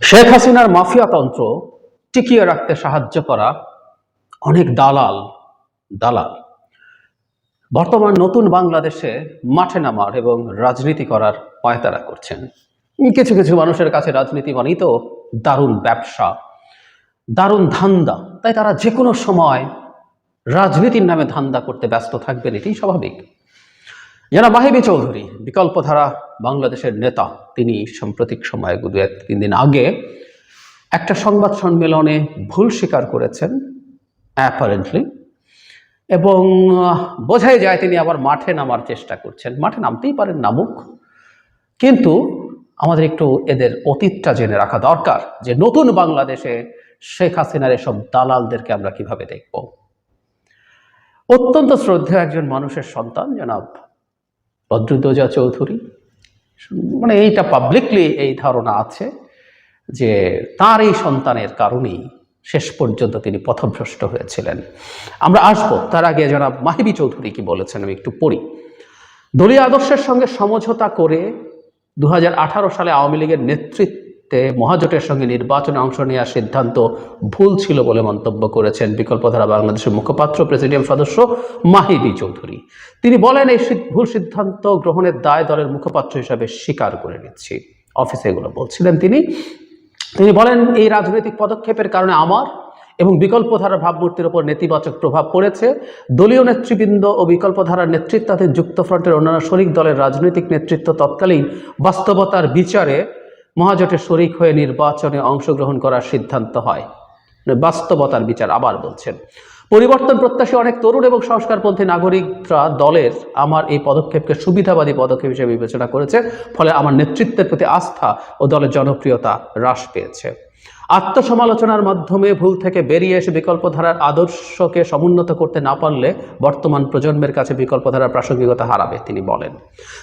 শেখ হাসিনার মাফিয়াতন্ত্র টিকিয়ে রাখতে সাহায্য করা অনেক দালাল দালাল। বর্তমান নতুন বাংলাদেশে মাঠে নামার এবং রাজনীতি করার পায়তারা করছেন। কিছু কিছু মানুষের কাছে রাজনীতি মানেই তো দারুণ ব্যবসা, দারুণ ধান্দা। তাই তারা যে কোনো সময় রাজনীতির নামে ধান্দা করতে ব্যস্ত থাকবেন, এটাই স্বাভাবিক। যারা মাহিবী চৌধুরী, বিকল্পধারা বাংলাদেশের নেতা। তিনি সাম্প্রতিক সময়ে দু, এক, তিন দিন আগে একটা সংবাদ সম্মেলনে ভুল স্বীকার করেছেন অ্যাপারেন্টলি এবং বোঝাই যায় তিনি আবার মাঠে নামার চেষ্টা করছেন। মাঠে নামতেই পারেন নামুক কিন্তু আমাদের একটু এদের অতীতটা জেনে রাখা দরকার যে নতুন বাংলাদেশে শেখ হাসিনার এসব দালালদেরকে আমরা কীভাবে দেখব? অত্যন্ত শ্রদ্ধেয় একজন মানুষের সন্তান, জনাব বদ্রুদ্দোজা চৌধুরী। মানে এইটা পাবলিকলি এই ধারণা আছে যে তার এই সন্তানের কারণেই শেষ পর্যন্ত তিনি পথভ্রষ্ট হয়েছিলেন। আমরা আসব, তার আগে যারা মাহিবী চৌধুরী কি বলেছেন আমি একটু পড়ি। দলীয় আদর্শের সঙ্গে সমঝোতা করে দু হাজার আঠারো সালে আওয়ামী লীগের নেতৃত্বে মহাজোটের সঙ্গে নির্বাচনে অংশ নেওয়ার সিদ্ধান্ত ভুল ছিল বলে মন্তব্য করেছেন বিকল্পধারা বাংলাদেশের মুখপাত্র, প্রেসিডিয়াম সদস্য মাহিবী চৌধুরী। তিনি বলেন, এই ভুল সিদ্ধান্ত গ্রহণের দায় দলের মুখপাত্র হিসাবে স্বীকার করে নিচ্ছি। অফিসে এগুলো বলছিলেন তিনি। তিনি বলেন, এই রাজনৈতিক পদক্ষেপের কারণে আমার এবং বিকল্পধারার ভাবমূর্তির উপর নেতিবাচক প্রভাব পড়েছে। দলীয় নেতৃবৃন্দ ও বিকল্পধারার নেতৃত্বাধীন যুক্তফ্রন্টের অন্যান্য শরিক দলের রাজনৈতিক নেতৃত্ব তৎকালীন বাস্তবতার বিচারে মহাজোটের শরিক হয়ে নির্বাচনে অংশগ্রহণ করার সিদ্ধান্ত হয়। বাস্তবতার বিচার আবার বলছেন, পরিবর্তন প্রত্যাশী অনেক তরুণ এবং সংস্কারপন্থী নাগরিকরা দলের আমার এই পদক্ষেপকে সুবিধাবাদী পদক্ষেপ হিসেবে বিবেচনা করেছে, ফলে আমার নেতৃত্বের প্রতি আস্থা ও দলের জনপ্রিয়তা হ্রাস পেয়েছে। আত্মসমালোচনার মাধ্যমে ভুল থেকে বেরিয়ে এসে বিকল্পধারার আদর্শকে সমুন্নত করতে না পারলে বর্তমান প্রজন্মের কাছে বিকল্পধারার প্রাসঙ্গিকতা হারাবে, তিনি বলেন।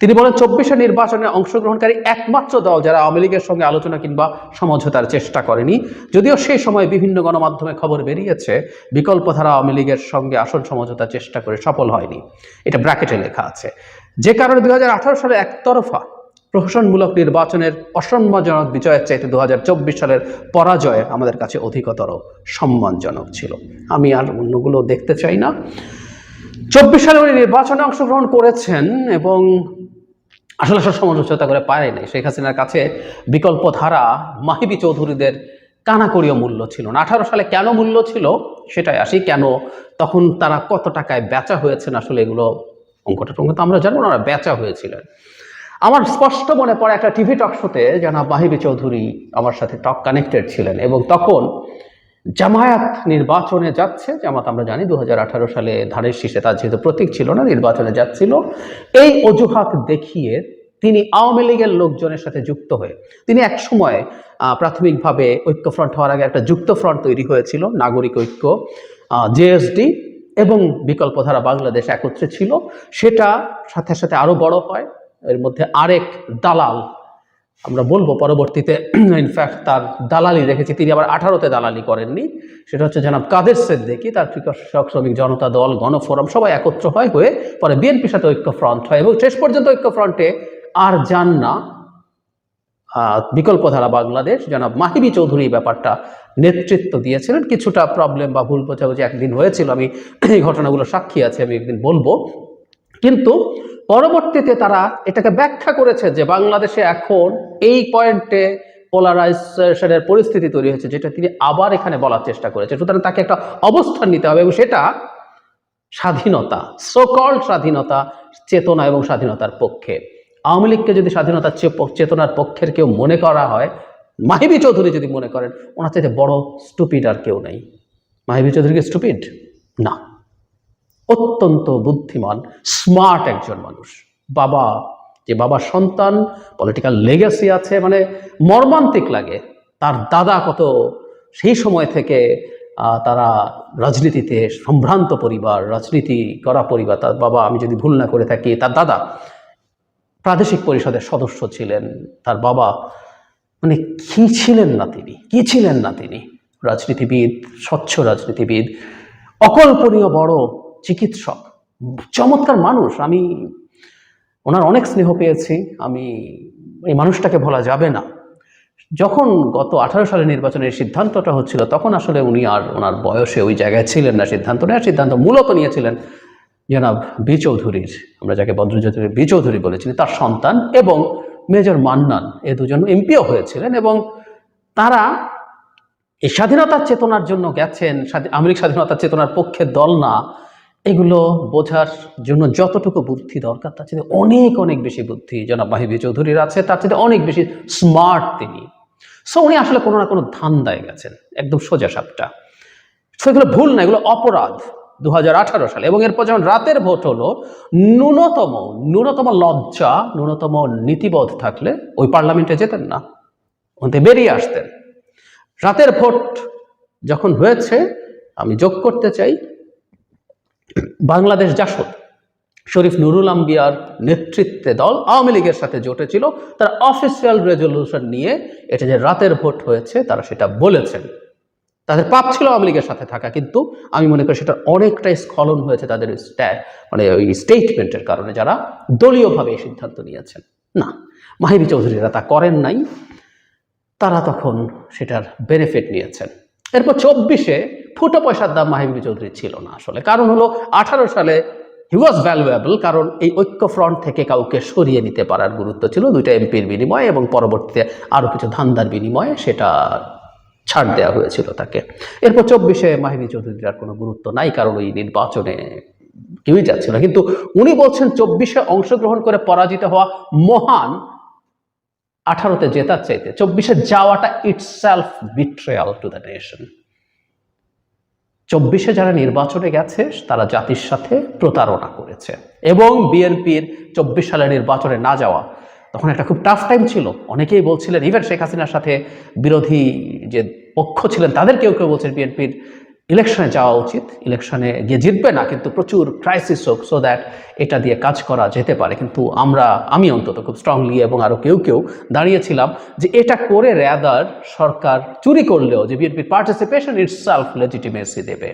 তিনি বলেন, চব্বিশে নির্বাচনে অংশগ্রহণকারী একমাত্র দল যারা আওয়ামী লীগের সঙ্গে আলোচনা কিংবা সমঝোতার চেষ্টা করেনি, যদিও সেই সময় বিভিন্ন গণমাধ্যমে খবর বেরিয়েছে, বিকল্পধারা আওয়ামী লীগের সঙ্গে আসল সমঝোতার চেষ্টা করে সফল হয়নি। এটা ব্র্যাকেটে লেখা আছে। যে কারণে দু হাজার আঠারো সালে একতরফা প্রহসনমূলক নির্বাচনের অসম্মানজনক বিজয়ের চাইতে দু হাজার চব্বিশ সালের পরাজয় আমাদের কাছে অধিকতর সম্মানজনক ছিল। আমি আর অন্যগুলো দেখতে চাই না। চব্বিশ সালে উনি নির্বাচনে অংশগ্রহণ করেছেন এবং আসলে সমঝোতা করে পারে নাই। শেখ হাসিনার কাছে বিকল্প ধারা মাহিবি চৌধুরীদের কানাকড়িও মূল্য ছিল না। আঠারো সালে কেন মূল্য ছিল সেটাই আসি। কেন, তখন তারা কত টাকায় বেচা হয়েছেন আসলে এগুলো অঙ্কটা টঙ্ক তো আমরা জানব না, ওরা বেচা হয়েছিলেন। আমার স্পষ্ট মনে পড়ে একটা টিভি টক শোতে জানাব মাহিবি চৌধুরী আমার সাথে টক কানেক্টেড ছিলেন এবং তখন জামায়াত নির্বাচনে যাচ্ছে, জামাত আমরা জানি দু হাজার আঠারো সালে ধানের শীষে তার যেহেতু প্রতীক ছিল না, নির্বাচনে যাচ্ছিল। এই অজুহাত দেখিয়ে তিনি আওয়ামী লীগের লোকজনের সাথে যুক্ত হয়ে, তিনি এক সময় প্রাথমিকভাবে ঐক্যফ্রন্ট হওয়ার আগে একটা যুক্ত ফ্রন্ট তৈরি হয়েছিল, নাগরিক ঐক্য জেএসডি এবং বিকল্পধারা বাংলাদেশ একত্রে ছিল। সেটা সাথে সাথে আরও বড় হয়। এর মধ্যে আরেক দালাল, আমরা বলব পরবর্তীতে ইনফ্যাক্ট তার দালালি দেখেছি, তিনি আবার আঠারোতে দালালি করেননি। সেটা হচ্ছে জনাব কাদের সিদ্দিকি, তার কৃষক শ্রমিক জনতা দল, গণফোরাম, সবাই একত্র হয় হয়ে পরে বিএনপির সাথে ঐক্য ফ্রন্ট হয় এবং শেষ পর্যন্ত ঐক্য ফ্রন্টে আর যান না। বিকল্পধারা বাংলাদেশ, জনাব মাহিবি চৌধুরী ব্যাপারটা নেতৃত্ব দিয়েছিলেন। কিছুটা প্রবলেম বা ভুল বোঝাবুঝি একদিন হয়েছিল, আমি এই ঘটনাগুলো সাক্ষী আছে, আমি একদিন বলব। কিন্তু পরবর্তীতে তারা এটাকে ব্যাখ্যা করেছে যে বাংলাদেশে এখন এই পয়েন্টে পোলারাইজেশনের পরিস্থিতি তৈরি হয়েছে, যেটা তিনি আবার এখানে বলার চেষ্টা করেছে। সুতরাং তাকে একটা অবস্থান নিতে হবে এবং সেটা স্বাধীনতা সকল স্বাধীনতা, চেতনা এবং স্বাধীনতার পক্ষে। আওয়ামী লীগকে যদি স্বাধীনতার চেতনার পক্ষের কেউ মনে করা হয়, মাহিবি চৌধুরী যদি মনে করেন, ওনার চাইতে বড় স্টুপিড আর কেউ নেই। মাহিবি চৌধুরীকে স্টুপিড না। অত্যন্ত বুদ্ধিমান স্মার্ট একজন মানুষ। বাবা, যে বাবার সন্তান পলিটিক্যাল লেগাসি আছে মানে মর্মান্তিক লাগে। তার দাদা কত, সেই সময় থেকে তারা রাজনীতিতে সম্ভ্রান্ত পরিবার, রাজনীতি করা পরিবার, তার বাবা, আমি যদি ভুল না করে থাকি, তার দাদা প্রাদেশিক পরিষদের সদস্য ছিলেন, তার বাবা মানে কি ছিলেন না তিনি? কি ছিলেন না তিনি? রাজনীতিবিদ, স্বচ্ছ রাজনীতিবিদ, অকল্পনীয় বড় চিকিৎসক, চমৎকার মানুষ। আমি ওনার অনেক স্নেহ পেয়েছি। আমি এই মানুষটাকে ভোলা যাবে না। যখন গত আঠারো সালে নির্বাচনের সিদ্ধান্তটা হচ্ছিল, তখন আসলে উনি আর ওনার বয়সে ওই জায়গায় ছিলেন না, সিদ্ধান্ত নেওয়ার সিদ্ধান্ত মূলত নিয়েছিলেন জনাব বি চৌধুরীর, আমরা যাকে বদ্রজ্যোতি বি চৌধুরী বলেছিলেন তার সন্তান এবং মেজর মান্নান, এ দুজন এমপিও হয়েছিলেন এবং তারা এই স্বাধীনতার চেতনার জন্য গেছেন আমেরিক স্বাধীনতার চেতনার পক্ষে দল না। এগুলো বোঝার জন্য যতটুকু বুদ্ধি দরকার, তার চেয়ে অনেক অনেক বেশি বুদ্ধি জনাব মাহিবি চৌধুরীর আছে, তার চেয়ে অনেক বেশি স্মার্ট তিনি। সো উনি আসলে কোনো না কোনো ধান্দায় গেছেন, একদম সোজা সাপটা। সেগুলো ভুল না, এগুলো অপরাধ দু হাজার আঠারো সালে। এবং এরপর যখন রাতের ভোট হলো, ন্যূনতম ন্যূনতম লজ্জা, ন্যূনতম নীতিবোধ থাকলে ওই পার্লামেন্টে যেতেন না ওতে বেরিয়ে আসতেন। রাতের ভোট যখন হয়েছে, আমি যোগ করতে চাই বাংলাদেশ জাসদ শরীফ নুরুল আম্বিয়ার নেতৃত্বে দল আওয়ামী লীগের সাথে জোটেছিল। তারা অফিসিয়াল রেজলিউশন নিয়ে এটা যে রাতের ভোট হয়েছে, তারা সেটা বলেছেন। তাদের পাপ ছিল আওয়ামী লীগের সাথে থাকা, কিন্তু আমি মনে করি সেটা অনেকটাই স্খলন হয়েছে তাদের মানে ওই স্টেটমেন্টের কারণে যারা দলীয়ভাবে এই সিদ্ধান্ত নিয়েছেন। না মাহিবি চৌধুরীরা তা করেন নাই। তারা তখন সেটার বেনিফিট নিয়েছেন। এরপর চব্বিশে ফুটো পয়সার দাম মাহিবি চৌধুরী ছিল না আসলে। কারণ হলো আঠারো সালে হি ওয়াজ ভ্যালুয়েবল কারণ এই ঐক্য ফ্রন্ট থেকে কাউকে সরিয়ে নিতে পারার গুরুত্ব ছিল দুইটা এমপির বিনিময়ে এবং পরবর্তীতে আরও কিছু ধান্দার বিনিময়ে সেটা ছাড় দেওয়া হয়েছিল তাকে। এরপর চব্বিশে মাহিবি চৌধুরীর আর কোনো গুরুত্ব নাই, কারণ ওই নির্বাচনে কেউই যাচ্ছে না। কিন্তু উনি বলছেন চব্বিশে অংশগ্রহণ করে পরাজিত হওয়া মহান আঠারোতে জেতার চাইতে চব্বিশে যাওয়াটা it's self betrayal to the nation চব্বিশে যারা নির্বাচনে গেছে, তারা জাতির সাথে প্রতারণা করেছে। এবং বিএনপির চব্বিশ সালের নির্বাচনে না যাওয়া, তখন একটা খুব টাফ টাইম ছিল। অনেকেই বলছিলেন ইভেন শেখ হাসিনার সাথে বিরোধী যে পক্ষ ছিলেন, তাদের কেউ কেউ বলছেন বিএনপির ইলেকশনে যাওয়া উচিত। ইলেকশনে গিয়ে জিতবে না, কিন্তু প্রচুর ক্রাইসিস হোক সো দ্যাট এটা দিয়ে কাজ করা যেতে পারে। কিন্তু আমরা, আমি অন্তত খুব স্ট্রংলি এবং আরও কেউ কেউ দাঁড়িয়েছিলাম যে এটা করে র্যাদার সরকার চুরি করলেও যে বিএনপির পার্টিসিপেশন ইটস সেলফ লেজিটিমেসি দেবে।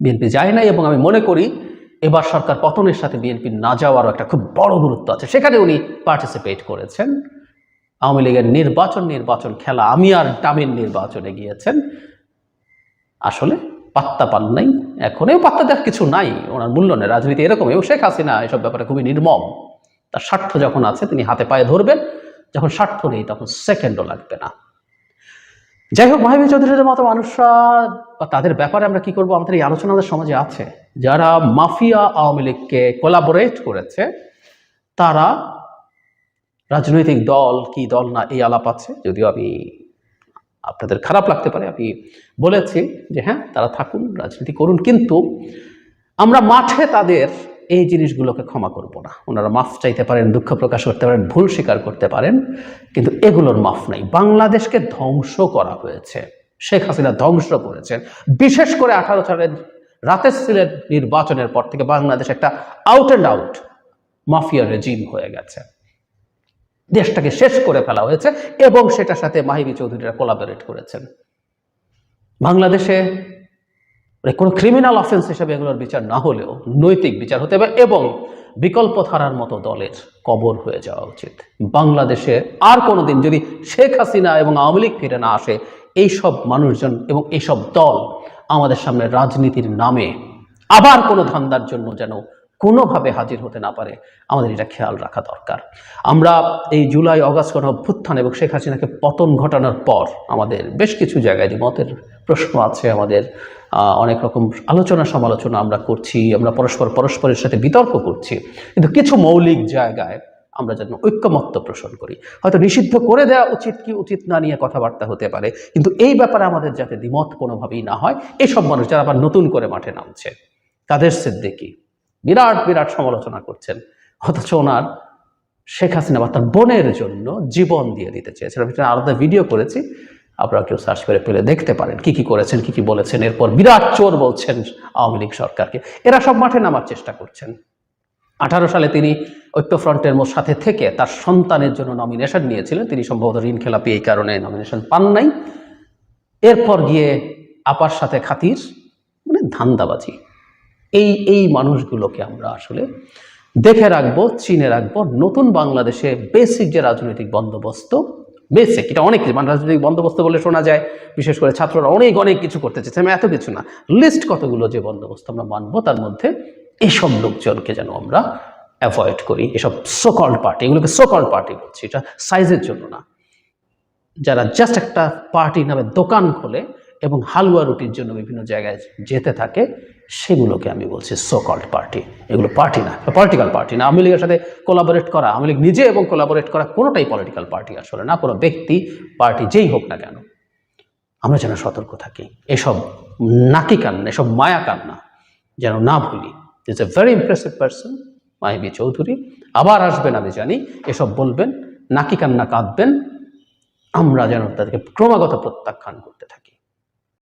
বিএনপি যায় নাই এবং আমি মনে করি এবার সরকার পতনের সাথে বিএনপি না যাওয়ারও একটা খুব বড় গুরুত্ব আছে। সেখানে উনি পার্টিসিপেট করেছেন। আওয়ামী লীগের নির্বাচন নির্বাচন খেলা আমি আর ডামিন নির্বাচনে গিয়েছেন। আসলে পাত্তা পান নাই এখন এখনও পাত্তা দেওয়ার কিছু নাই। ওনার মূল্য নেই রাজনীতি এরকম। এবং শেখ হাসিনা এসব ব্যাপারে খুবই নির্মম। তার স্বার্থ যখন আছে, তিনি হাতে পায়ে ধরবেন। যখন স্বার্থ নেই, তখন সেকেন্ডও লাগবে না। যাই হোক মাহিবী চৌধুরীদের মতো মানুষরা বা তাদের ব্যাপারে আমরা কি করব? আমাদের এই আলোচনা আমাদের সমাজে আছে। যারা মাফিয়া আওয়ামী লীগকে কোলাবোরেট করেছে, তারা রাজনৈতিক দল, কি দল না, এই আলাপ আছে। যদিও আমি আপনাদের খারাপ লাগতে পারে। আমি বলেছি যে হ্যাঁ তারা থাকুন, রাজনীতি করুন। কিন্তু আমরা মাঠে তাদের এই জিনিসগুলোকে ক্ষমা করব না। ওনারা মাফ চাইতে পারেন, দুঃখ প্রকাশ করতে পারেন, ভুল স্বীকার করতে পারেন, কিন্তু এগুলোর মাফ নাই। বাংলাদেশকে ধ্বংস করা হয়েছে। শেখ হাসিনা ধ্বংস করেছেন বিশেষ করে আঠারো সালের রাতের সিলের নির্বাচনের পর থেকে বাংলাদেশ একটা out and out mafia regime হয়ে গেছে। দেশটাকে শেষ করে ফেলা হয়েছে এবং সেটার সাথে মাহিবি চৌধুরীরা কোলাবোরেট করেছেন। বাংলাদেশে মানে কোনো ক্রিমিনাল অফেন্স হিসেবে এগুলোর বিচার না হলেও নৈতিক বিচার হতে হবে এবং বিকল্প ধারার মতো দলের কবর হয়ে যাওয়া উচিত। বাংলাদেশে আর কোনোদিন যদি শেখ হাসিনা এবং আওয়ামী লীগ ফিরে না আসে এইসব মানুষজন এবং এইসব দল আমাদের সামনে রাজনীতির নামে আবার কোনো ধান্দার জন্য যেন কোনোভাবে হাজির হতে না পারে, আমাদের এটা খেয়াল রাখা দরকার। আমরা এই জুলাই, অগাস্ট গণ অভ্যুত্থান এবং শেখ হাসিনাকে পতন ঘটানোর পর আমাদের বেশ কিছু জায়গায় মতের প্রশ্ন আছে, আমাদের অনেক রকম আলোচনা সমালোচনা আমরা করছি, আমরা পরস্পর পরস্পরের সাথে বিতর্ক করছি। কিন্তু কিছু মৌলিক জায়গায় আমরা যেন ঐক্যমত্য পোষণ করি। হয়তো নিষিদ্ধ করে দেওয়া উচিত কি উচিত না নিয়ে কথাবার্তা হতে পারে, কিন্তু এই ব্যাপারে আমাদের যাতে দ্বিমত কোনোভাবেই না হয় এইসব মানুষ যারা আবার নতুন করে মাঠে নামছে কাদের সিদ্দিকি বিরাট বিরাট সমালোচনা করছেন। অথচ ওনার শেখ হাসিনা বা তার বোনের জন্য জীবন দিয়ে দিতে চেয়েছেন। আমি আলাদা ভিডিও করেছি। আপনারা কেউ সার্চ করে পেলে দেখতে পারেন কি কি করেছেন, কি কি বলেছেন। এরপর বিরাট চোর বলছেন আওয়ামী লীগ সরকারকে। এরা সব মাঠে নামার চেষ্টা করছেন। আঠারো সালে তিনি ঐক্যফ্রন্টের সাথে থেকে তার সন্তানের জন্য নমিনেশন নিয়েছিলেন। তিনি সম্ভবত ঋণ খেলাপি এই কারণে নমিনেশন পান নাই। এরপর গিয়ে আপার সাথে খাতির মানে ধান্দাবাজি। এই এই মানুষগুলোকে আমরা আসলে দেখে রাখব, চিনে রাখব। নতুন বাংলাদেশে বেসিক যে রাজনৈতিক বন্দোবস্ত বেসিক এটা অনেক কিছু মানে রাজনৈতিক বন্দোবস্ত বলে শোনা যায়। বিশেষ করে ছাত্ররা অনেক অনেক কিছু করতে চাইছে আমি এত কিছু না। লিস্ট কতগুলো যে বন্দোবস্ত আমরা মানবো, তার মধ্যে এইসব লোকজনকে যেন আমরা অ্যাভয়েড করি। এসব সোকল পার্টি এগুলোকে সোকল পার্টি বলছি। এটা সাইজের জন্য না। যারা জাস্ট একটা পার্টি নামে দোকান খোলে এবং হালুয়া রুটির জন্য বিভিন্ন জায়গায় যেতে থাকে সেগুলোকে আমি বলছি সোকল্ড পার্টি এগুলো পার্টি না পলিটিক্যাল পার্টি না। আওয়ামী লীগের সাথে কোলাবোরেট করা, আওয়ামী লীগ নিজে এবং কোলাবোরেট করা কোনোটাই পলিটিক্যাল পার্টি আসলে না। কোনো ব্যক্তি পার্টি যেই হোক না কেন, আমরা যেন সতর্ক থাকি। এসব নাকি কান্না, এসব মায়া কান্না যেন না ভুলি। Is a very impressive person Mahi B Chowdhury. আবার আসবেন আমি জানি, এসব বলবেন, নাকি কান্না কাঁদবেন। আমরা যেন তাদেরকে ক্রমাগত প্রত্যাখ্যান করতে থাকি।